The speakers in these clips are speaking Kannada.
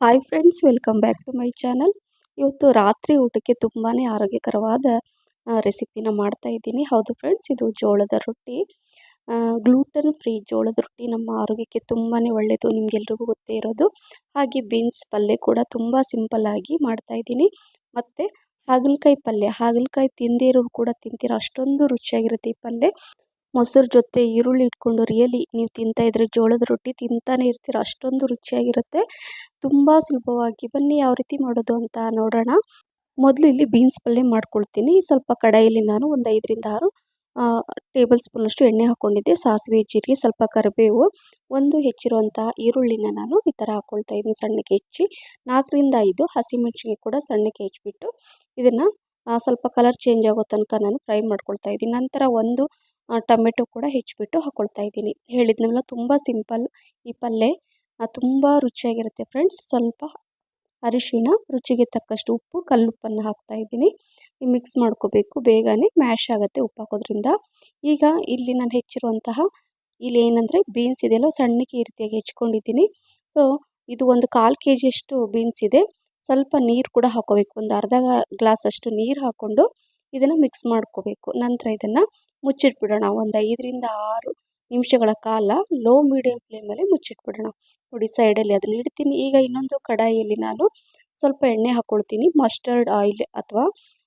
Hi friends welcome back to my channel ಇವತ್ತು ರಾತ್ರಿ ಊಟಕ್ಕೆ ತುಂಬಾ ಆರೋಗ್ಯಕರವಾದ ರೆಸಿಪಿನ ಮಾಡ್ತಾ ಇದ್ದೀನಿ. ಹೌದು ಫ್ರೆಂಡ್ಸ್ ಇದು ಜೋಳದ ರೊಟ್ಟಿ. ಗ್ಲೂಟನ್ ಫ್ರೀ ಜೋಳದ ರೊಟ್ಟಿ ನಮ್ಮ ಆರೋಗ್ಯಕ್ಕೆ ತುಂಬಾ ಒಳ್ಳೆಯದು ನಿಮಗೆಲ್ರಿಗೂ ಗೊತ್ತೇ ಇರೋದು. ಹಾಗೆ ಬೀನ್ಸ್ ಪಲ್ಯ ಕೂಡ ತುಂಬ ಮಾಡ್ತಾ ಇದ್ದೀನಿ. ಮತ್ತು ಹಾಗಲಕಾಯಿ ಪಲ್ಯ, ಹಾಗಲಕಾಯಿ ತಿಂದಿರೋ ಕೂಡ ತಿಂತೀರ, ಅಷ್ಟೊಂದು ರುಚಿಯಾಗಿರುತ್ತೆ ಈ ಪಲ್ಯ ಮೊಸರು ಜೊತೆ ಈರುಳ್ಳಿ ಇಟ್ಕೊಂಡು ರಿಯಲಿ ನೀವು ತಿಂತಾ ಇದ್ರೆ ಜೋಳದ ರೊಟ್ಟಿ ತಿಂತಾನೆ ಇರ್ತೀರ. ಅಷ್ಟೊಂದು ರುಚಿಯಾಗಿರುತ್ತೆ. ತುಂಬ ಸುಲಭವಾಗಿ ಬನ್ನಿ ಯಾವ ರೀತಿ ಮಾಡೋದು ಅಂತ ನೋಡೋಣ. ಮೊದಲು ಇಲ್ಲಿ ಬೀನ್ಸ್ ಪಲ್ಯ ಮಾಡ್ಕೊಳ್ತೀನಿ. ಸ್ವಲ್ಪ ಕಡಾಯಲ್ಲಿ ನಾನು ಒಂದು ಐದರಿಂದ ಆರು ಟೇಬಲ್ ಸ್ಪೂನಷ್ಟು ಎಣ್ಣೆ ಹಾಕ್ಕೊಂಡಿದ್ದೆ ಸಾಸಿವೆ, ಜೀರಿಗೆ, ಸ್ವಲ್ಪ ಕರಿಬೇವು, ಒಂದು ಹೆಚ್ಚಿರುವಂಥ ಈರುಳ್ಳಿನ ನಾನು ಈ ಥರ ಹಾಕ್ಕೊಳ್ತಾ ಇದ್ದೀನಿ ಸಣ್ಣಕ್ಕೆ ಹೆಚ್ಚಿ. ನಾಲ್ಕರಿಂದ ಐದು ಹಸಿಮೆಣ್ಸಿಗೆ ಕೂಡ ಸಣ್ಣಕ್ಕೆ ಹೆಚ್ಚಿಬಿಟ್ಟು ಇದನ್ನು ಸ್ವಲ್ಪ ಕಲರ್ ಚೇಂಜ್ ಆಗೋ ತನಕ ನಾನು ಫ್ರೈ ಮಾಡ್ಕೊಳ್ತಾ ಇದ್ದೀನಿ. ನಂತರ ಒಂದು ಟೊಮೆಟೊ ಕೂಡ ಹೆಚ್ಚಿಬಿಟ್ಟು ಹಾಕ್ಕೊಳ್ತಾ ಇದ್ದೀನಿ. ಹೇಳಿದ್ನಲ್ಲ ತುಂಬ ಸಿಂಪಲ್ ಈ ಪಲ್ಯ. ತುಂಬ ರುಚಿಯಾಗಿರುತ್ತೆ ಫ್ರೆಂಡ್ಸ್. ಸ್ವಲ್ಪ ಅರಿಶಿಣ ರುಚಿಗೆ ತಕ್ಕಷ್ಟು ಉಪ್ಪು, ಕಲ್ಲುಪ್ಪನ್ನು ಹಾಕ್ತಾ ಇದ್ದೀನಿ. ಮಿಕ್ಸ್ ಮಾಡ್ಕೋಬೇಕು. ಬೇಗನೆ ಮ್ಯಾಶ್ ಆಗುತ್ತೆ ಉಪ್ಪು ಹಾಕೋದ್ರಿಂದ ಈಗ ಇಲ್ಲಿ ನಾನು ಹೆಚ್ಚಿರುವಂತಹ ಇಲ್ಲಿ ಏನಂದರೆ ಬೀನ್ಸ್ ಇದೆಯಲ್ಲ, ಸಣ್ಣಕ್ಕೆ ಈ ರೀತಿಯಾಗಿ ಹೆಚ್ಕೊಂಡಿದ್ದೀನಿ. ಸೊ, ಇದು ಒಂದು ಕಾಲು ಕೆ ಜಿಯಷ್ಟು ಬೀನ್ಸ್ ಇದೆ. ಸ್ವಲ್ಪ ನೀರು ಕೂಡ ಹಾಕೋಬೇಕು. ಒಂದು ಅರ್ಧ ಗ್ಲಾಸಷ್ಟು ನೀರು ಹಾಕ್ಕೊಂಡು ಇದನ್ನು ಮಿಕ್ಸ್ ಮಾಡ್ಕೋಬೇಕು. ನಂತರ ಇದನ್ನು ಮುಚ್ಚಿಟ್ಬಿಡೋಣ. ಒಂದು ಐದರಿಂದ ಆರು ನಿಮಿಷಗಳ ಕಾಲ ಲೋ ಮೀಡಿಯಮ್ ಫ್ಲೇಮಲ್ಲಿ ಮುಚ್ಚಿಟ್ಬಿಡೋಣ. ನೋಡಿ ಸೈಡಲ್ಲಿ ಅದನ್ನು ಇಡ್ತೀನಿ. ಈಗ ಇನ್ನೊಂದು ಕಡಾಯಿಯಲ್ಲಿ ನಾನು ಸ್ವಲ್ಪ ಎಣ್ಣೆ ಹಾಕ್ಕೊಳ್ತೀನಿ ಮಸ್ಟರ್ಡ್ ಆಯಿಲ್ ಅಥವಾ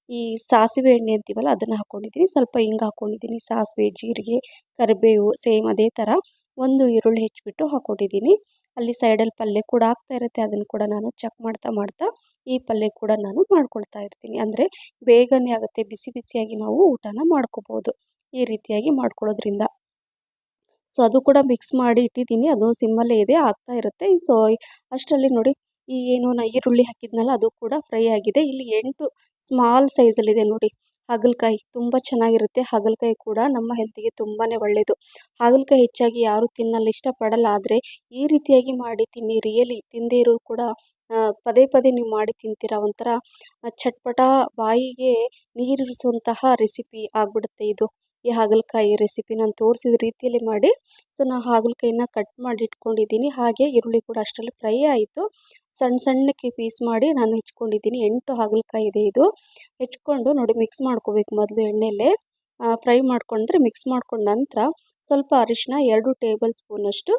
ಈ ಸಾಸಿವೆ ಎಣ್ಣೆ ಅಂತೀವಲ್ಲ ಅದನ್ನು ಹಾಕ್ಕೊಂಡಿದ್ದೀನಿ ಸ್ವಲ್ಪ ಹಿಂಗೆ ಹಾಕ್ಕೊಂಡಿದ್ದೀನಿ ಸಾಸಿವೆ, ಜೀರಿಗೆ, ಕರಿಬೇವು ಸೇಮ್ ಅದೇ ಥರ ಒಂದು ಈರುಳ್ಳಿ ಹೆಚ್ಚಿಬಿಟ್ಟು ಹಾಕ್ಕೊಂಡಿದ್ದೀನಿ ಅಲ್ಲಿ ಸೈಡಲ್ಲಿ ಪಲ್ಯ ಕೂಡ ಆಗ್ತಾ ಇರುತ್ತೆ. ಅದನ್ನು ಕೂಡ ನಾನು ಚೆಕ್ ಮಾಡ್ತಾ ಮಾಡ್ತಾ ಈ ಪಲ್ಯ ಕೂಡ ನಾನು ಮಾಡ್ಕೊಳ್ತಾ ಇರ್ತೀನಿ. ಅಂದರೆ ಬೇಗನೆ ಆಗುತ್ತೆ. ಬಿಸಿ ಬಿಸಿಯಾಗಿ ನಾವು ಊಟನ ಮಾಡ್ಕೋಬೋದು. ಈ ರೀತಿಯಾಗಿ ಮಾಡ್ಕೊಳ್ಳೋದ್ರಿಂದ. ಸೊ ಅದು ಕೂಡ ಮಿಕ್ಸ್ ಮಾಡಿ ಇಟ್ಟಿದ್ದೀನಿ. ಅದು ಸಿಮ್ಮಲ್ಲೇ ಇದೆ, ಆಗ್ತಾ ಇರುತ್ತೆ. ಸೊ ಅಷ್ಟರಲ್ಲಿ ನೋಡಿ, ಈ ಏನು ನಾ, ಈರುಳ್ಳಿ ಹಾಕಿದ್ನಲ್ಲ, ಅದು ಕೂಡ ಫ್ರೈ ಆಗಿದೆ. ಇಲ್ಲಿ ಎಂಟು ಸ್ಮಾಲ್ ಸೈಜಲ್ಲಿದೆ ನೋಡಿ. ಹಾಗಲಕಾಯಿ ತುಂಬ ಚೆನ್ನಾಗಿರುತ್ತೆ. ಹಾಗಲಕಾಯಿ ಕೂಡ ನಮ್ಮ ಹೆಲ್ತಿಗೆ ತುಂಬಾ ಒಳ್ಳೆಯದು ಹಾಗಲಕಾಯಿ ಹೆಚ್ಚಾಗಿ ಯಾರು ತಿನ್ನಲು ಇಷ್ಟಪಡಲ್ಲ. ಆದರೆ, ಈ ರೀತಿಯಾಗಿ ಮಾಡಿ ತಿನ್ನಿ ರಿಯಲಿ ತಿಂದೇ ಇರೋ ಕೂಡ ಪದೇ ಪದೇ ನೀವು ಮಾಡಿ ತಿಂತೀರ? ಒಂಥರ ಚಟ್ಪಟ ಬಾಯಿಗೆ ನೀರಿರಿಸುವಂತಹ ರೆಸಿಪಿ ಆಗಿಬಿಡುತ್ತೆ ಇದು. ಈ ಹಾಗಲಕಾಯಿ ರೆಸಿಪಿ ನಾನು ತೋರಿಸಿದ ರೀತಿಯಲ್ಲಿ ಮಾಡಿ ಸೊ ನಾನು ಹಾಗಲಕಾಯಿನ ಕಟ್ ಮಾಡಿ ಇಟ್ಕೊಂಡಿದ್ದೀನಿ. ಹಾಗೆ ಈರುಳ್ಳಿ ಕೂಡ ಅಷ್ಟರಲ್ಲಿ ಫ್ರೈ ಆಯಿತು. ಸಣ್ಣ ಸಣ್ಣಕ್ಕೆ ಪೀಸ್ ಮಾಡಿ ನಾನು ಹೆಚ್ಕೊಂಡಿದ್ದೀನಿ. ಎಂಟು ಹಾಗಲಕಾಯಿ ಇದೆ ಇದು. ಹೆಚ್ಕೊಂಡು ನೋಡಿ ಮಿಕ್ಸ್ ಮಾಡ್ಕೋಬೇಕು ಮೊದಲು ಎಣ್ಣೆಯಲ್ಲೇ ಫ್ರೈ ಮಾಡ್ಕೊಂಡ್ರೆ ಮಿಕ್ಸ್ ಮಾಡ್ಕೊಂಡ ನಂತರ ಸ್ವಲ್ಪ ಅರಿಶಿನ ಎರಡು ಟೇಬಲ್ ಸ್ಪೂನಷ್ಟು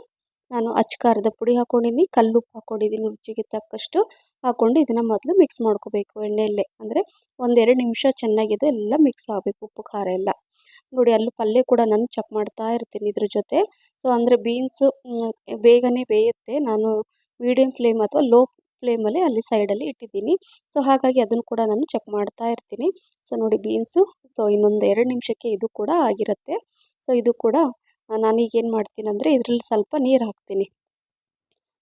ನಾನು ಅಚ್ಕಾರದ ಪುಡಿ ಹಾಕ್ಕೊಂಡಿದ್ದೀನಿ ಕಲ್ಲುಪ್ಪು ಹಾಕ್ಕೊಂಡಿದ್ದೀನಿ ರುಚಿಗೆ ತಕ್ಕಷ್ಟು ಹಾಕ್ಕೊಂಡು ಇದನ್ನು ಮೊದಲು ಮಿಕ್ಸ್ ಮಾಡ್ಕೋಬೇಕು ಎಣ್ಣೆಯಲ್ಲೇ ಅಂದರೆ ಒಂದೆರಡು ನಿಮಿಷ ಚೆನ್ನಾಗಿದೆ ಎಲ್ಲ ಮಿಕ್ಸ್ ಆಗಬೇಕು ಉಪ್ಪು ಖಾರ ಎಲ್ಲ. ನೋಡಿ ಅಲ್ಲೂ ಪಲ್ಯ ಕೂಡ ನಾನು ಚೆಕ್ ಮಾಡ್ತಾ ಇರ್ತೀನಿ ಇದ್ರ ಜೊತೆ. ಸೊ ಅಂದರೆ ಬೀನ್ಸು ಬೇಗನೆ ಬೇಯುತ್ತೆ. ನಾನು ಮೀಡಿಯಮ್ ಫ್ಲೇಮ್ ಅಥವಾ ಲೋ ಫ್ಲೇಮಲ್ಲಿ ಅಲ್ಲಿ ಸೈಡಲ್ಲಿ ಇಟ್ಟಿದ್ದೀನಿ. ಸೊ ಹಾಗಾಗಿ ಅದನ್ನು ಕೂಡ ನಾನು ಚೆಕ್ ಮಾಡ್ತಾ ಇರ್ತೀನಿ. ಸೊ ನೋಡಿ ಬೀನ್ಸು ಸೊ ಇನ್ನೊಂದು ಎರಡು ನಿಮಿಷಕ್ಕೆ ಇದು ಕೂಡ ಆಗಿರುತ್ತೆ. ಸೊ ಇದು ಕೂಡ ನಾನೀಗ ಏನು ಮಾಡ್ತೀನಿ ಅಂದರೆ ಇದರಲ್ಲಿ ಸ್ವಲ್ಪ ನೀರು ಹಾಕ್ತೀನಿ.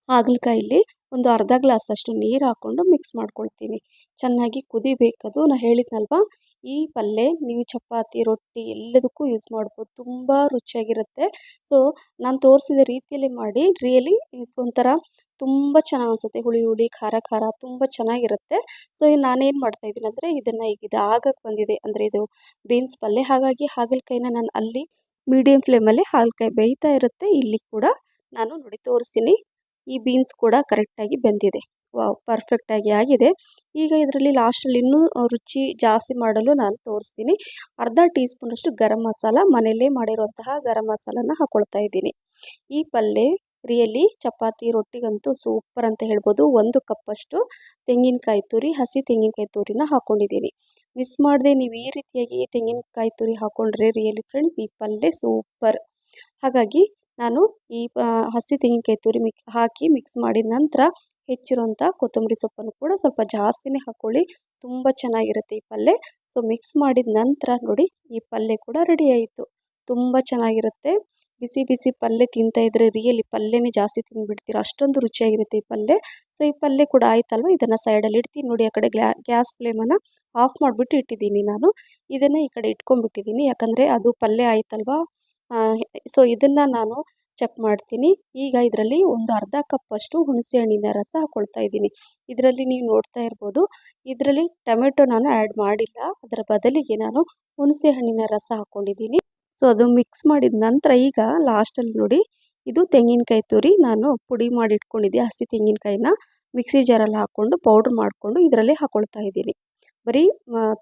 ಹಾಗಲಕಾಯಲ್ಲಿ ಒಂದು ಅರ್ಧ ಗ್ಲಾಸ್ ಅಷ್ಟು ನೀರು ಹಾಕ್ಕೊಂಡು ಮಿಕ್ಸ್ ಮಾಡ್ಕೊಳ್ತೀನಿ. ಚೆನ್ನಾಗಿ ಕುದಿಬೇಕದು. ನಾನು ಹೇಳಿದ್ನಲ್ವ? ಈ ಪಲ್ಯ ನೀವು ಚಪಾತಿ, ರೊಟ್ಟಿ ಎಲ್ಲದಕ್ಕೂ ಯೂಸ್ ಮಾಡ್ಬೋದು. ತುಂಬ ರುಚಿಯಾಗಿರುತ್ತೆ. ಸೊ ನಾನು ತೋರಿಸಿದ ರೀತಿಯಲ್ಲಿ ಮಾಡಿ ರಿಯಲಿ ಒಂಥರ ತುಂಬ ಚೆನ್ನಾಗಿ ಅನಿಸುತ್ತೆ. ಹುಳಿ ಹುಳಿ, ಖಾರ ಖಾರ ತುಂಬ ಚೆನ್ನಾಗಿರುತ್ತೆ. ಸೊ ನಾನೇನು ಮಾಡ್ತಾಯಿದ್ದೀನಿ ಅಂದರೆ, ಇದನ್ನು ಈಗ ಇದು ಆಗಕ್ಕೆ ಬಂದಿದೆ. ಅಂದರೆ ಇದು ಬೀನ್ಸ್ ಪಲ್ಯ ಹಾಗಾಗಿ ಹಾಗಲಕಾಯಿನ ನಾನು ಅಲ್ಲಿ ಮೀಡಿಯಮ್ ಫ್ಲೇಮಲ್ಲಿ ಹಾಗಲಕಾಯಿ ಬೇಯ್ತಾ ಇರುತ್ತೆ. ಇಲ್ಲಿ ಕೂಡ ನಾನು ನೋಡಿ ತೋರಿಸ್ತೀನಿ ಈ ಬೀನ್ಸ್ ಕೂಡ ಕರೆಕ್ಟಾಗಿ ಬೆಂದಿದೆ. ವಾವ್ ಪರ್ಫೆಕ್ಟಾಗಿ ಆಗಿದೆ. ಈಗ ಇದರಲ್ಲಿ ಲಾಸ್ಟಲ್ಲಿ ಇನ್ನೂ ರುಚಿ ಜಾಸ್ತಿ ಮಾಡಲು ನಾನು ತೋರಿಸ್ತೀನಿ. ಅರ್ಧ ಟೀ ಸ್ಪೂನಷ್ಟು ಗರಂ ಮಸಾಲ, ಮನೆಯಲ್ಲೇ ಮಾಡಿರುವಂತಹ ಗರಂ ಮಸಾಲನ ಹಾಕ್ಕೊಳ್ತಾ ಇದ್ದೀನಿ. ಈ ಪಲ್ಯ ರಿಯಲಿ ಚಪಾತಿ, ರೊಟ್ಟಿಗಂತೂ ಸೂಪರ್ ಅಂತ ಹೇಳ್ಬೋದು. ಒಂದು ಕಪ್ಪಷ್ಟು ತೆಂಗಿನಕಾಯಿ ತುರಿ, ಹಸಿ ತೆಂಗಿನಕಾಯಿ ತುರಿನ ಹಾಕ್ಕೊಂಡಿದ್ದೀನಿ ಮಿಸ್ ಮಾಡದೆ ನೀವು ಈ ರೀತಿಯಾಗಿ ತೆಂಗಿನಕಾಯಿ ತುರಿ ಹಾಕ್ಕೊಂಡ್ರೆ ರಿಯಲಿ ಫ್ರೆಂಡ್ಸ್ ಈ ಪಲ್ಯ ಸೂಪರ್ ಹಾಗಾಗಿ ನಾನು ಈ ಹಸಿ ತೆಂಗಿನಕಾಯಿ ತುರಿ ಮಿಕ್, ಹಾಕಿ ಮಿಕ್ಸ್ ಮಾಡಿದ ನಂತರ ಹೆಚ್ಚಿರುವಂಥ ಕೊತ್ತಂಬರಿ ಸೊಪ್ಪನ್ನು ಕೂಡ ಸ್ವಲ್ಪ ಜಾಸ್ತಿನೇ ಹಾಕ್ಕೊಳ್ಳಿ ತುಂಬ ಚೆನ್ನಾಗಿರುತ್ತೆ ಈ ಪಲ್ಯ ಸೊ ಮಿಕ್ಸ್ ಮಾಡಿದ ನಂತರ ನೋಡಿ ಈ ಪಲ್ಯ ಕೂಡ ರೆಡಿ ಆಯಿತು. ತುಂಬ ಚೆನ್ನಾಗಿರುತ್ತೆ. ಬಿಸಿ ಬಿಸಿ ಪಲ್ಯ ತಿಂತಾಯಿದ್ರೆ ರಿಯಲಿ ಪಲ್ಯನೇ ಜಾಸ್ತಿ ತಿಂದ್ಬಿಡ್ತೀರ? ಅಷ್ಟೊಂದು ರುಚಿಯಾಗಿರುತ್ತೆ ಈ ಪಲ್ಯ ಸೊ ಈ ಪಲ್ಯ ಕೂಡ ಆಯ್ತಲ್ವ? ಇದನ್ನು ಸೈಡಲ್ಲಿ ಇಡ್ತೀನಿ. ನೋಡಿ, ಆ ಕಡೆ ಗ್ಯಾಸ್ ಫ್ಲೇಮನ್ನು ಆಫ್ ಮಾಡಿಬಿಟ್ಟು ಇಟ್ಟಿದ್ದೀನಿ ನಾನು. ಇದನ್ನು ಈ ಕಡೆ ಇಟ್ಕೊಂಡ್ಬಿಟ್ಟಿದ್ದೀನಿ. ಯಾಕಂದರೆ ಅದು ಪಲ್ಯ ಆಯ್ತಲ್ವ? ಸೊ ಇದನ್ನು ನಾನು ಚೆಕ್ ಮಾಡ್ತೀನಿ. ಈಗ ಇದರಲ್ಲಿ ಒಂದು ಅರ್ಧ ಕಪ್ಪಷ್ಟು ಹುಣಸೆ ಹಣ್ಣಿನ ರಸ ಹಾಕ್ಕೊಳ್ತಾ ಇದ್ದೀನಿ. ಇದರಲ್ಲಿ ನೀವು ನೋಡ್ತಾ ಇರ್ಬೋದು, ಇದರಲ್ಲಿ ಟೊಮೆಟೊ ನಾನು ಆ್ಯಡ್ ಮಾಡಿಲ್ಲ. ಅದರ ಬದಲಿಗೆ ನಾನು ಹುಣಸೆ ಹಣ್ಣಿನ ರಸ ಹಾಕ್ಕೊಂಡಿದ್ದೀನಿ ಸೊ ಅದು ಮಿಕ್ಸ್ ಮಾಡಿದ ನಂತರ ಈಗ ಲಾಸ್ಟಲ್ಲಿ ನೋಡಿ, ಇದು ತೆಂಗಿನಕಾಯಿ ತುರಿ ನಾನು ಪುಡಿ ಮಾಡಿ ಇಟ್ಕೊಂಡಿದ್ದೆ ಹಸಿ ತೆಂಗಿನಕಾಯಿನ ಮಿಕ್ಸಿ ಜಾರಲ್ಲಿ ಹಾಕ್ಕೊಂಡು ಪೌಡ್ರ್ ಮಾಡಿಕೊಂಡು ಇದರಲ್ಲಿ ಹಾಕ್ಕೊಳ್ತಾ ಇದ್ದೀನಿ. ಬರೀ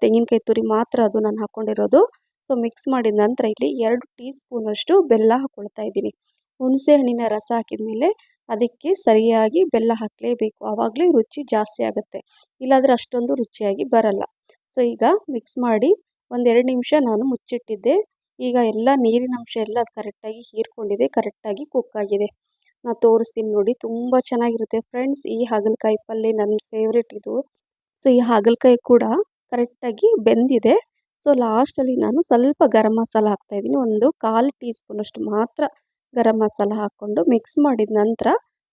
ತೆಂಗಿನಕಾಯಿ ತುರಿ ಮಾತ್ರ ಅದು ನಾನು ಹಾಕ್ಕೊಂಡಿರೋದು ಸೊ ಮಿಕ್ಸ್ ಮಾಡಿದ ನಂತರ ಇಲ್ಲಿ ಎರಡು ಟೀ ಸ್ಪೂನಷ್ಟು ಬೆಲ್ಲ ಹಾಕ್ಕೊಳ್ತಾ ಇದ್ದೀನಿ. ಹುಣಸೆ ಹಣ್ಣಿನ ರಸ ಹಾಕಿದ ಮೇಲೆ ಅದಕ್ಕೆ ಸರಿಯಾಗಿ ಬೆಲ್ಲ ಹಾಕಲೇಬೇಕು. ಆವಾಗಲೇ ರುಚಿ ಜಾಸ್ತಿ ಆಗುತ್ತೆ. ಇಲ್ಲಾಂದರೆ ಅಷ್ಟೊಂದು ರುಚಿಯಾಗಿ ಬರಲ್ಲ. ಸೊ ಈಗ ಮಿಕ್ಸ್ ಮಾಡಿ ಒಂದೆರಡು ನಿಮಿಷ ನಾನು ಮುಚ್ಚಿಟ್ಟಿದ್ದೆ. ಈಗ ಎಲ್ಲ ನೀರಿನ ಅಂಶ ಎಲ್ಲ ಅದು ಕರೆಕ್ಟಾಗಿ ಹೀರ್ಕೊಂಡಿದೆ. ಕರೆಕ್ಟಾಗಿ ಕುಕ್ ಆಗಿದೆ. ನಾನು ತೋರಿಸ್ತೀನಿ ನೋಡಿ. ತುಂಬ ಚೆನ್ನಾಗಿರುತ್ತೆ. ಫ್ರೆಂಡ್ಸ್, ಈ ಹಾಗಲಕಾಯಿ ಪಲ್ಯ ನನ್ನ ಫೇವ್ರೆಟ್ ಇದು. ಸೊ ಈ ಹಾಗಲಕಾಯಿ ಕೂಡ ಕರೆಕ್ಟಾಗಿ ಬೆಂದಿದೆ. ಸೊ, ಲಾಸ್ಟಲ್ಲಿ ನಾನು ಸ್ವಲ್ಪ ಗರಂ ಮಸಾಲ ಹಾಕ್ತಾಯಿದ್ದೀನಿ. ಒಂದು ಕಾಲು ಟೀ ಸ್ಪೂನಷ್ಟು ಮಾತ್ರ ಗರಂ ಮಸಾಲ ಹಾಕ್ಕೊಂಡು ಮಿಕ್ಸ್ ಮಾಡಿದ ನಂತರ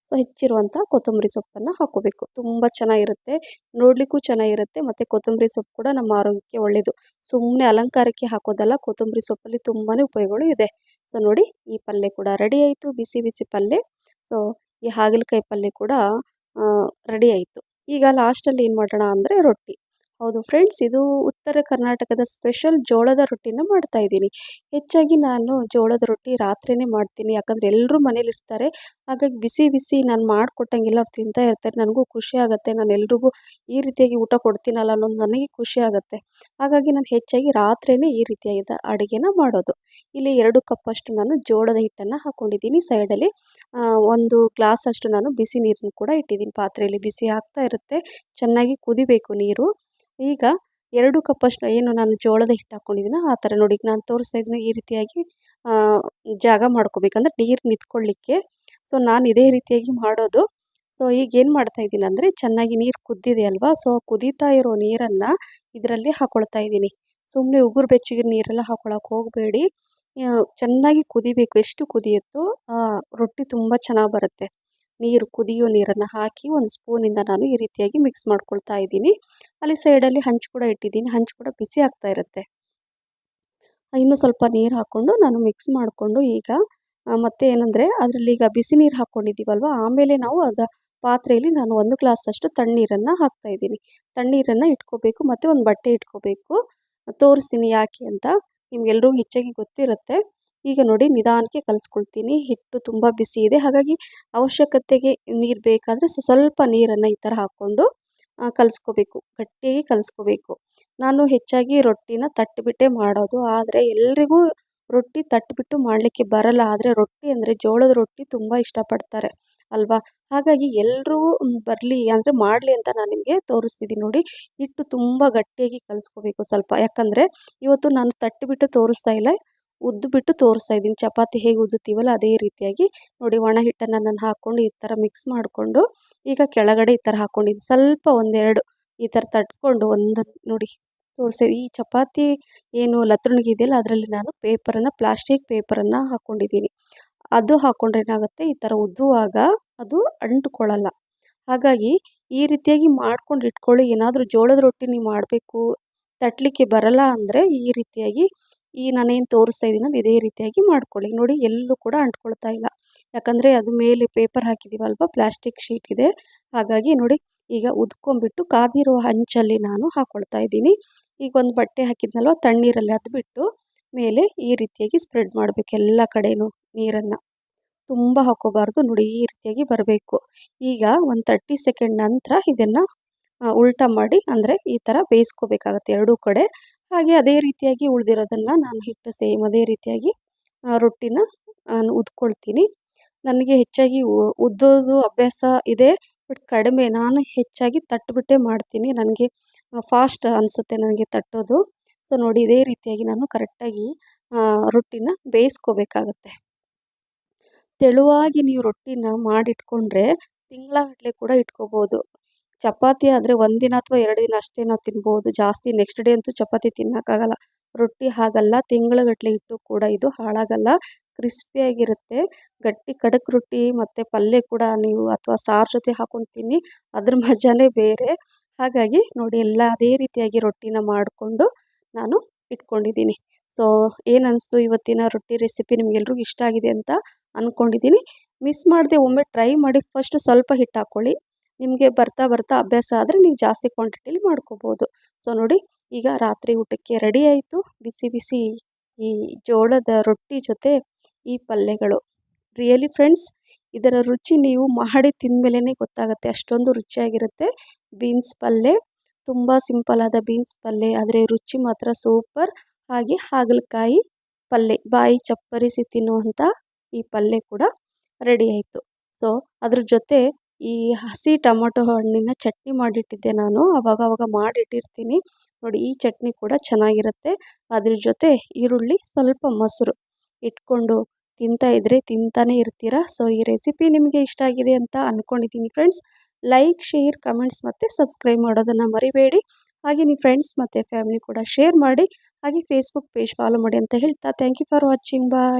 ಸೊ, ಹೆಚ್ಚಿರುವಂಥ ಕೊತ್ತಂಬರಿ ಸೊಪ್ಪನ್ನು ಹಾಕೋಬೇಕು. ತುಂಬ ಚೆನ್ನಾಗಿರುತ್ತೆ. ನೋಡಲಿಕ್ಕೂ ಚೆನ್ನಾಗಿರುತ್ತೆ. ಮತ್ತು ಕೊತ್ತಂಬರಿ ಸೊಪ್ಪು ಕೂಡ ನಮ್ಮ ಆರೋಗ್ಯಕ್ಕೆ ಒಳ್ಳೆಯದು ಸುಮ್ಮನೆ ಅಲಂಕಾರಕ್ಕೆ ಹಾಕೋದಲ್ಲ, ಕೊತ್ತಂಬರಿ ಸೊಪ್ಪಲ್ಲಿ ತುಂಬಾ ಉಪಯೋಗಗಳು ಇದೆ. ಸೊ, ನೋಡಿ, ಈ ಪಲ್ಯ ಕೂಡ ರೆಡಿ ಆಯಿತು. ಬಿಸಿ ಬಿಸಿ ಪಲ್ಯ. ಸೊ, ಈ ಹಾಗಲಕಾಯಿ ಪಲ್ಯ ಕೂಡ ರೆಡಿ ಆಯಿತು. ಈಗ ಲಾಸ್ಟಲ್ಲಿ ಏನು ಮಾಡೋಣ ಅಂದರೆ ರೊಟ್ಟಿ. ಹೌದು ಫ್ರೆಂಡ್ಸ್ ಇದು ಉತ್ತರ ಕರ್ನಾಟಕದ ಸ್ಪೆಷಲ್ ಜೋಳದ ರೊಟ್ಟಿನ ಮಾಡ್ತಾ ಇದ್ದೀನಿ. ಹೆಚ್ಚಾಗಿ ನಾನು ಜೋಳದ ರೊಟ್ಟಿ ರಾತ್ರಿಯೇ ಮಾಡ್ತೀನಿ, ಯಾಕಂದರೆ ಎಲ್ಲರೂ ಮನೇಲಿ ಇರ್ತಾರೆ. ಹಾಗಾಗಿ ಬಿಸಿ ಬಿಸಿ ನಾನು ಮಾಡಿಕೊಟ್ಟಂಗೆಲ್ಲ ಅವ್ರು ತಿಂತಾ ಇರ್ತಾರೆ. ನನಗೂ ಖುಷಿ ಆಗುತ್ತೆ, ನಾನು ಎಲ್ರಿಗೂ ಈ ರೀತಿಯಾಗಿ ಊಟ ಕೊಡ್ತೀನಲ್ಲ ಅನ್ನೋದು ನನಗೆ ಖುಷಿ ಆಗುತ್ತೆ. ಹಾಗಾಗಿ ನಾನು ಹೆಚ್ಚಾಗಿ ರಾತ್ರಿಯೇ ಈ ರೀತಿಯಾದ ಅಡುಗೆನ ಮಾಡೋದು. ಇಲ್ಲಿ ಎರಡು ಕಪ್ಪಷ್ಟು ನಾನು ಜೋಳದ ಹಿಟ್ಟನ್ನು ಹಾಕ್ಕೊಂಡಿದ್ದೀನಿ ಸೈಡಲ್ಲಿ. ಒಂದು ಗ್ಲಾಸ್ ಅಷ್ಟು ನಾನು ಬಿಸಿ ನೀರನ್ನು ಕೂಡ ಇಟ್ಟಿದ್ದೀನಿ. ಪಾತ್ರೆಯಲ್ಲಿ ಬಿಸಿ ಆಗ್ತಾ ಇರುತ್ತೆ. ಚೆನ್ನಾಗಿ ಕುದಿಬೇಕು ನೀರು. ಈಗ ಎರಡು ಕಪ್ಪಷ್ಟು ಏನು ನಾನು ಜೋಳದ ಹಿಟ್ಟು ಹಾಕ್ಕೊಂಡಿದ್ದೀನೋ ಆ ಥರ ನೋಡಿ ನಾನು ತೋರಿಸ್ತಾ ಇದ್ದೀನಿ ಈ ರೀತಿಯಾಗಿ ಜಾಗ ಮಾಡ್ಕೋಬೇಕಂದ್ರೆ ನೀರು ನಿಂತ್ಕೊಳ್ಳಿಕ್ಕೆ. ಸೊ ನಾನು ಇದೇ ರೀತಿಯಾಗಿ ಮಾಡೋದು. ಸೊ ಈಗ ಏನು ಮಾಡ್ತಾ ಇದ್ದೀನಿ ಅಂದರೆ ಚೆನ್ನಾಗಿ ನೀರು ಕುದ್ದಿದೆ ಅಲ್ವಾ? ಸೊ ಕುದೀತಾ ಇರೋ ನೀರನ್ನು ಇದರಲ್ಲಿ ಹಾಕ್ಕೊಳ್ತಾ ಇದ್ದೀನಿ. ಸುಮ್ಮನೆ ಉಗುರು ಬೆಚ್ಚಗೆ ನೀರೆಲ್ಲ ಹಾಕ್ಕೊಳಕ್ಕೆ ಹೋಗಬೇಡಿ. ಚೆನ್ನಾಗಿ ಕುದಿಬೇಕು. ಎಷ್ಟು ಕುದಿಯುತ್ತೋ ರೊಟ್ಟಿ ತುಂಬ ಚೆನ್ನಾಗಿ ಬರುತ್ತೆ. ನೀರು ಕುದಿಯೋ ನೀರನ್ನು ಹಾಕಿ ಒಂದು ಸ್ಪೂನಿಂದ ನಾನು ಈ ರೀತಿಯಾಗಿ ಮಿಕ್ಸ್ ಮಾಡ್ಕೊಳ್ತಾ ಇದ್ದೀನಿ. ಅಲ್ಲಿ ಸೈಡಲ್ಲಿ ಹಂಚು ಕೂಡ ಇಟ್ಟಿದ್ದೀನಿ. ಹಂಚು ಕೂಡ ಬಿಸಿ ಆಗ್ತಾ ಇರುತ್ತೆ. ಇನ್ನೂ ಸ್ವಲ್ಪ ನೀರು ಹಾಕ್ಕೊಂಡು ನಾನು ಮಿಕ್ಸ್ ಮಾಡಿಕೊಂಡು ಈಗ ಮತ್ತೆ ಏನಂದರೆ ಅದರಲ್ಲಿ ಈಗ ಬಿಸಿ ನೀರು ಹಾಕ್ಕೊಂಡಿದ್ದೀವಲ್ವ ಆಮೇಲೆ ನಾವು ಅದ ಪಾತ್ರೆಯಲ್ಲಿ ನಾನು ಒಂದು ಗ್ಲಾಸಷ್ಟು ತಣ್ಣೀರನ್ನು ಹಾಕ್ತಾ ಇದ್ದೀನಿ. ತಣ್ಣೀರನ್ನು ಇಟ್ಕೋಬೇಕು, ಮತ್ತು ಒಂದು ಬಟ್ಟೆ ಇಟ್ಕೋಬೇಕು. ತೋರಿಸ್ತೀನಿ ಯಾಕೆ ಅಂತ ನಿಮ್ಗೆಲ್ರಿಗೂ ಹೆಚ್ಚಾಗಿ ಗೊತ್ತಿರುತ್ತೆ. ಈಗ ನೋಡಿ ನಿಧಾನಕ್ಕೆ ಕಲಿಸ್ಕೊಳ್ತೀನಿ. ಹಿಟ್ಟು ತುಂಬ ಬಿಸಿ ಇದೆ. ಹಾಗಾಗಿ ಅವಶ್ಯಕತೆಗೆ ನೀರು ಬೇಕಾದರೆ ಸ್ವಲ್ಪ ನೀರನ್ನು ಈ ಥರ ಹಾಕ್ಕೊಂಡು ಕಲಿಸ್ಕೋಬೇಕು. ಗಟ್ಟಿಯಾಗಿ ಕಲಿಸ್ಕೋಬೇಕು. ನಾನು ಹೆಚ್ಚಾಗಿ ರೊಟ್ಟಿನ ತಟ್ಟಿಬಿಟ್ಟೇ ಮಾಡೋದು. ಆದರೆ ಎಲ್ರಿಗೂ ರೊಟ್ಟಿ ತಟ್ಟಿಬಿಟ್ಟು ಮಾಡಲಿಕ್ಕೆ ಬರಲ್ಲ. ಆದರೆ ರೊಟ್ಟಿ ಅಂದರೆ ಜೋಳದ ರೊಟ್ಟಿ ತುಂಬ ಇಷ್ಟಪಡ್ತಾರೆ. ಅಲ್ವಾ? ಹಾಗಾಗಿ ಎಲ್ಲರೂ ಬರಲಿ ಅಂದರೆ ಮಾಡಲಿ ಅಂತ ನಾನು ನಿಮಗೆ ತೋರಿಸ್ತಿದ್ದೀನಿ ನೋಡಿ. ಹಿಟ್ಟು ತುಂಬ ಗಟ್ಟಿಯಾಗಿ ಕಲಿಸ್ಕೋಬೇಕು ಸ್ವಲ್ಪ. ಯಾಕಂದರೆ ಇವತ್ತು ನಾನು ತಟ್ಟಿಬಿಟ್ಟು ತೋರಿಸ್ತಾ ಇಲ್ಲ. ಉದ್ದುಬಿಟ್ಟು ತೋರಿಸ್ತಾ ಇದ್ದೀನಿ. ಚಪಾತಿ ಹೇಗೆ ಉದ್ದುತ್ತೀವಲ್ಲ ಅದೇ ರೀತಿಯಾಗಿ. ನೋಡಿ ಒಣ ಹಿಟ್ಟನ್ನು ನಾನು ಹಾಕ್ಕೊಂಡು ಈ ಥರ ಮಿಕ್ಸ್ ಮಾಡಿಕೊಂಡು ಈಗ ಕೆಳಗಡೆ ಈ ಥರ ಹಾಕ್ಕೊಂಡಿದ್ದೀನಿ ಸ್ವಲ್ಪ ಒಂದೆರಡು ಈ ಥರ ತಟ್ಕೊಂಡು ಒಂದು ನೋಡಿ ತೋರಿಸಿ ಈ ಚಪಾತಿ ಏನು ಲತ್ರಣಿಗೆ ಇದೆಯಲ್ಲ ಅದರಲ್ಲಿ ನಾನು ಪೇಪರನ್ನು, ಪ್ಲಾಸ್ಟಿಕ್ ಪೇಪರನ್ನು ಹಾಕ್ಕೊಂಡಿದ್ದೀನಿ ಅದು ಹಾಕ್ಕೊಂಡ್ರೆ ಏನಾಗುತ್ತೆ? ಈ ಥರ ಉದ್ದುವಾಗ ಅದು ಅಂಟ್ಕೊಳ್ಳಲ್ಲ. ಹಾಗಾಗಿ ಈ ರೀತಿಯಾಗಿ ಮಾಡ್ಕೊಂಡು ಇಟ್ಕೊಳ್ಳಿ. ಏನಾದರೂ ಜೋಳದ ರೊಟ್ಟಿ ನೀವು ಮಾಡಬೇಕು ತಟ್ಟಲಿಕ್ಕೆ ಬರಲ್ಲ ಅಂದರೆ ಈ ರೀತಿಯಾಗಿ ಈ ನಾನೇನು ತೋರಿಸ್ತಾ ಇದ್ದೀನಲ್ಲ ಇದೇ ರೀತಿಯಾಗಿ ಮಾಡ್ಕೊಳ್ಳಿ. ನೋಡಿ, ಎಲ್ಲೂ ಕೂಡ ಅಂಟ್ಕೊಳ್ತಾ ಇಲ್ಲ. ಯಾಕಂದರೆ ಅದು ಮೇಲೆ ಪೇಪರ್ ಹಾಕಿದ್ದೀವಲ್ವ ಪ್ಲಾಸ್ಟಿಕ್ ಶೀಟ್ ಇದೆ. ಹಾಗಾಗಿ ನೋಡಿ, ಈಗ ಉದ್ಕೊಂಬಿಟ್ಟು ಕಾದಿರೋ ಹಂಚಲ್ಲಿ ನಾನು ಹಾಕ್ಕೊಳ್ತಾ ಇದ್ದೀನಿ. ಈಗ ಒಂದು ಬಟ್ಟೆ ಹಾಕಿದ್ನಲ್ವ, ತಣ್ಣೀರಲ್ಲಿ ಹತ್ಬಿಟ್ಟು ಮೇಲೆ ಈ ರೀತಿಯಾಗಿ ಸ್ಪ್ರೆಡ್ ಮಾಡಬೇಕು ಎಲ್ಲ ಕಡೆಯೂ ನೀರನ್ನು. ತುಂಬ ಹಾಕೋಬಾರ್ದು, ನೋಡಿ, ಈ ರೀತಿಯಾಗಿ ಬರಬೇಕು. ಈಗ ಒಂದು ತರ್ಟಿ ಸೆಕೆಂಡ್ ನಂತರ ಇದನ್ನು ಉಲ್ಟಾ ಮಾಡಿ, ಅಂದರೆ ಈ ಥರ ಬೇಯಿಸ್ಕೋಬೇಕಾಗತ್ತೆ ಎರಡೂ ಕಡೆ. ಹಾಗೆ ಅದೇ ರೀತಿಯಾಗಿ ಉಳಿದಿರೋದನ್ನು ನಾನು ಹಿಟ್ಟು ಸೇಮ್ ಅದೇ ರೀತಿಯಾಗಿ ರೊಟ್ಟಿನ ನಾನು ಉದ್ಕೊಳ್ತೀನಿ. ನನಗೆ ಹೆಚ್ಚಾಗಿ ಉದ್ದೋದು ಅಭ್ಯಾಸ ಇದೆ, ಬಟ್ ಕಡಿಮೆ ನಾನು ಹೆಚ್ಚಾಗಿ ತಟ್ಟಿಬಿಟ್ಟೆ ಮಾಡ್ತೀನಿ. ನನಗೆ ಫಾಸ್ಟ್ ಅನಿಸುತ್ತೆ ನನಗೆ ತಟ್ಟೋದು. ಸೊ ನೋಡಿ, ಇದೇ ರೀತಿಯಾಗಿ ನಾನು ಕರೆಕ್ಟಾಗಿ ರೊಟ್ಟಿನ ಬೇಯಿಸ್ಕೋಬೇಕಾಗತ್ತೆ. ತೆಳುವಾಗಿ ನೀವು ರೊಟ್ಟಿನ ಮಾಡಿಟ್ಕೊಂಡ್ರೆ ತಿಂಗಳಗಟ್ಟಲೆ ಕೂಡ ಇಟ್ಕೋಬೋದು. ಚಪಾತಿ ಆದರೆ ಒಂದಿನ ಅಥವಾ ಎರಡು ದಿನ ಅಷ್ಟೇ ನಾವು ತಿನ್ಬೋದು. ಜಾಸ್ತಿ ನೆಕ್ಸ್ಟ್ ಡೇ ಅಂತೂ ಚಪಾತಿ ತಿನ್ನೋಕ್ಕಾಗಲ್ಲ. ರೊಟ್ಟಿ ಹಾಗಲ್ಲ ತಿಂಗಳುಗಟ್ಟಲೆ ಇಟ್ಟು ಕೂಡ ಇದು ಹಾಳಾಗಲ್ಲ. ಕ್ರಿಸ್ಪಿಯಾಗಿರುತ್ತೆ ಗಟ್ಟಿ ಖಡಕ್ ರೊಟ್ಟಿ ಮತ್ತು ಪಲ್ಯ ಕೂಡ ನೀವು ಅಥವಾ ಸಾರು ಜೊತೆ ಹಾಕೊಂಡು ತಿನ್ನಿ, ಅದ್ರ ಮಜಾನೇ ಬೇರೆ. ಹಾಗಾಗಿ ನೋಡಿ ಎಲ್ಲ ಅದೇ ರೀತಿಯಾಗಿ ರೊಟ್ಟಿನ ಮಾಡಿಕೊಂಡು ನಾನು ಇಟ್ಕೊಂಡಿದ್ದೀನಿ. ಸೊ ಏನು ಅನಿಸ್ತು ಇವತ್ತಿನ ರೊಟ್ಟಿ ರೆಸಿಪಿ ನಿಮಗೆಲ್ರಿಗೂ ಇಷ್ಟ ಆಗಿದೆ ಅಂತ ಅಂದ್ಕೊಂಡಿದ್ದೀನಿ ಮಿಸ್ ಮಾಡದೆ ಒಮ್ಮೆ ಟ್ರೈ ಮಾಡಿ ಫಸ್ಟ್ ಸ್ವಲ್ಪ ಹಿಟ್ಟು ಹಾಕ್ಕೊಳ್ಳಿ ನಿಮಗೆ ಬರ್ತಾ ಬರ್ತಾ ಅಭ್ಯಾಸ ಆದರೆ ನೀವು ಜಾಸ್ತಿ ಕ್ವಾಂಟಿಟಿಲಿ ಮಾಡ್ಕೋಬೋದು. ಸೊ ನೋಡಿ, ಈಗ ರಾತ್ರಿ ಊಟಕ್ಕೆ ರೆಡಿ ಆಯಿತು. ಬಿಸಿ ಬಿಸಿ ಈ ಜೋಳದ ರೊಟ್ಟಿ ಜೊತೆ ಈ ಪಲ್ಯಗಳು. ರಿಯಲಿ ಫ್ರೆಂಡ್ಸ್ ಇದರ ರುಚಿ ನೀವು ಮಾಡಿ ತಿಂದಮೇಲೆ ಗೊತ್ತಾಗುತ್ತೆ. ಅಷ್ಟೊಂದು ರುಚಿಯಾಗಿರುತ್ತೆ ಬೀನ್ಸ್ ಪಲ್ಯ. ತುಂಬ ಸಿಂಪಲ್ ಆದ ಬೀನ್ಸ್ ಪಲ್ಯ, ಆದರೆ ರುಚಿ ಮಾತ್ರ ಸೂಪರ್ ಹಾಗೆ ಹಾಗಲಕಾಯಿ ಪಲ್ಯ, ಬಾಯಿ ಚಪ್ಪರಿಸಿ ತಿನ್ನುವಂಥ ಈ ಪಲ್ಯ ಕೂಡ ರೆಡಿ ಆಯಿತು. ಸೊ ಅದ್ರ ಜೊತೆ ಈ ಹಸಿ ಟೊಮೊಟೊ ಹಣ್ಣಿನ ಚಟ್ನಿ ಮಾಡಿಟ್ಟಿದ್ದೆ ನಾನು. ಅವಾಗ ಅವಾಗ ಮಾಡಿಟ್ಟಿರ್ತೀನಿ. ನೋಡಿ, ಈ ಚಟ್ನಿ ಕೂಡ ಚೆನ್ನಾಗಿರುತ್ತೆ. ಅದ್ರ ಜೊತೆ ಈರುಳ್ಳಿ ಸ್ವಲ್ಪ ಮೊಸರು ಇಟ್ಕೊಂಡು ತಿಂತಾ ತಿಂತಾನೆ ಇರ್ತೀರ? ಸೊ, ಈ ರೆಸಿಪಿ ನಿಮಗೆ ಇಷ್ಟ ಆಗಿದೆ ಅಂತ ಅಂದ್ಕೊಂಡಿದ್ದೀನಿ ಫ್ರೆಂಡ್ಸ್. ಲೈಕ್, ಶೇರ್, ಕಮೆಂಟ್ಸ್ ಮತ್ತು ಸಬ್ಸ್ಕ್ರೈಬ್ ಮಾಡೋದನ್ನು ಮರಿಬೇಡಿ. ಹಾಗೆ ನಿಮ್ಮ ಫ್ರೆಂಡ್ಸ್ ಮತ್ತು ಫ್ಯಾಮಿಲಿ ಕೂಡ ಶೇರ್ ಮಾಡಿ, ಹಾಗೆ ಫೇಸ್ಬುಕ್ ಪೇಜ್ ಫಾಲೋ ಮಾಡಿ ಅಂತ ಹೇಳ್ತಾ thank you for watching. Bye.